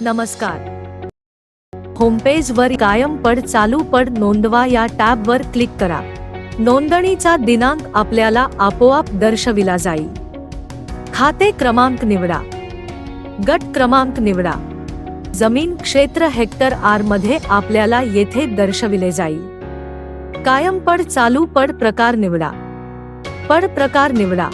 नमस्कार. होमपेज वर कायम पड चालू पड नोंदवा या टॅब वर क्लिक करा. नोंदणीचा दिनांक आपल्याला आपोआप दर्शविला जाईल. खाते क्रमांक निवडा. गट क्रमांक निवडा. जमीन क्षेत्र हेक्टर आरमध्ये आपल्याला येथे दर्शविले जाईल. कायम पड चालू पड प्रकार निवडा. पड प्रकार निवडा.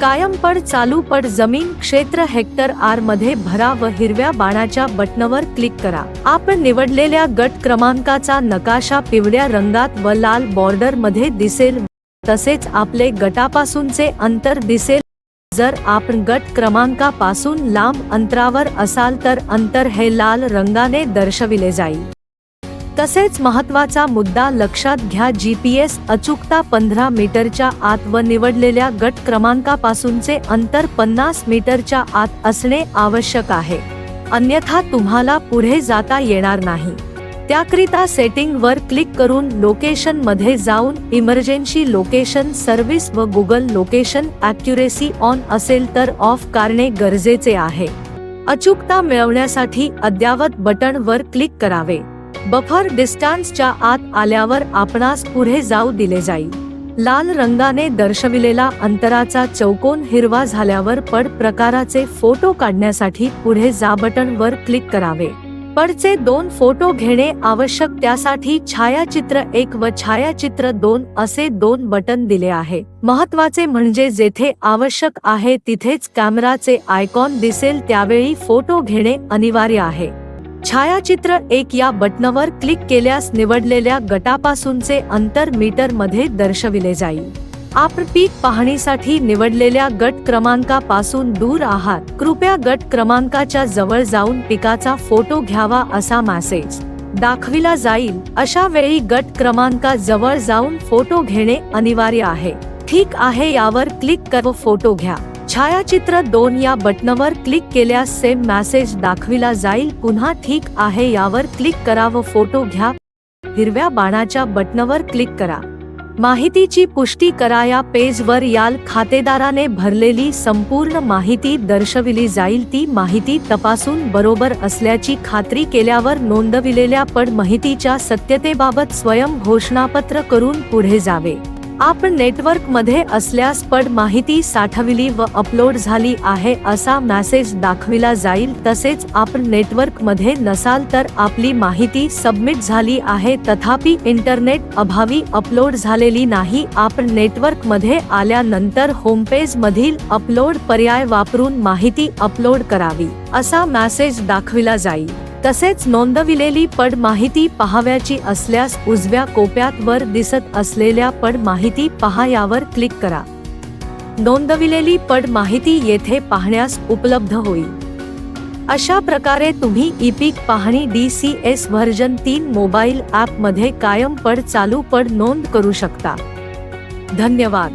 कायम पड चालू पड जमीन क्षेत्र हेक्टर आरमध्ये भरा व हिरव्या बाणाच्या बटनवर क्लिक करा. आपण निवडलेल्या गट क्रमांकाचा नकाशा पिवळ्या रंगात व लाल बॉर्डरमध्ये दिसेल. तसेच आपले गटापासूनचे अंतर दिसेल. जर आपण गट क्रमांकापासून लांब अंतरावर असाल तर अंतर हे लाल रंगाने दर्शविले जाईल. तसेच महत्त्वाचा मुद्दा लक्षात घ्या जीपीएस अचूकता पंधरा मीटरच्या आत व निवडलेल्या गट क्रमांकापासूनचे अंतर पन्नास मीटरच्या आत असणे आवश्यक आहे. अन्यथा तुम्हाला पुढे जाता येणार नाही. त्याकरिता सेटिंग वर क्लिक करून लोकेशनमध्ये जाऊन इमर्जन्सी लोकेशन सर्व्हिस व गुगल लोकेशन अॅक्युरेसी ऑन असेल तर ऑफ करणे गरजेचे आहे. अचूकता मिळवण्यासाठी अद्यावत बटन वर क्लिक करावे. बफर डिस्टन्सच्या आत आल्यावर आपणास पुढे जाऊ दिले जाईल. लाल रंगाने दर्शविलेला अंतराचा चौकोन हिरवा झाल्यावर पड प्रकाराचे फोटो काढण्यासाठी पुढे जा बटन वर क्लिक करावे. पडचे दोन फोटो घेणे आवश्यक त्यासाठी छायाचित्र एक व छायाचित्र दोन असे दोन बटन दिले आहे. महत्त्वाचे म्हणजे जेथे आवश्यक आहे तिथेच कॅमेराचे आयकॉन दिसेल त्यावेळी फोटो घेणे अनिवार्य आहे. छायाचित्र एक या बटनवर क्लिक केल्यास निवडलेल्या गटापासूनचे अंतर मीटरमध्ये दर्शविले जाईल. आपण पीक पाहणीसाठी निवडलेल्या गट क्रमांकापासून दूर आहात. कृपया गट क्रमांकाच्या जवळ जाऊन पिकाचा फोटो घ्यावा असा मेसेज दाखविला जाईल. अशा वेळी गट क्रमांका जवळ जाऊन फोटो घेणे अनिवार्य आहे. ठीक आहे यावर क्लिक कर फोटो घ्या. छायाचित्र दोन या बटनवर क्लिक केल्यास सेम मॅसेज दाखविला जाईल. पुन्हा ठीक आहे यावर क्लिक करा व फोटो घ्या. हिरव्या बाणाच्या बटनवर क्लिक करा. माहितीची पुष्टी करा. या पेजवर याल खातेदाराने भरलेली संपूर्ण माहिती दर्शविली जाईल. ती माहिती तपासून बरोबर असल्याची खात्री केल्यावर नोंदविलेल्या पड माहितीच्या सत्यतेबाबत स्वयं घोषणापत्र करून पुढे जावे. आपण नेटवर्कमध्ये असल्यास पड माहिती साठविली व अपलोड झाली आहे असा मॅसेज दाखविला जाईल. तसेच आपण नेटवर्कमध्ये नसाल तर आपली माहिती सबमिट झाली आहे. तथापि इंटरनेट अभावी अपलोड झालेली नाही. आपण नेटवर्कमध्ये आल्यानंतर होमपेज मधील अपलोड पर्याय वापरून माहिती अपलोड करावी असा मॅसेज दाखविला जाईल. तसेच नोंदविलेली पड माहिती पहाव्याची असल्यास उजव्या कोप्यात वर दिसत असलेल्या पड माहिती पहा यावर क्लिक करा. नोंदविलेली पड माहिती येथे पाहण्यास उपलब्ध होईल. अशा प्रकारे तुम्ही ई पीक पाहणी डी सी एस व्हर्जन तीन मोबाईल ॲपमध्ये कायम पड चालू पड नोंद करू शकता. धन्यवाद.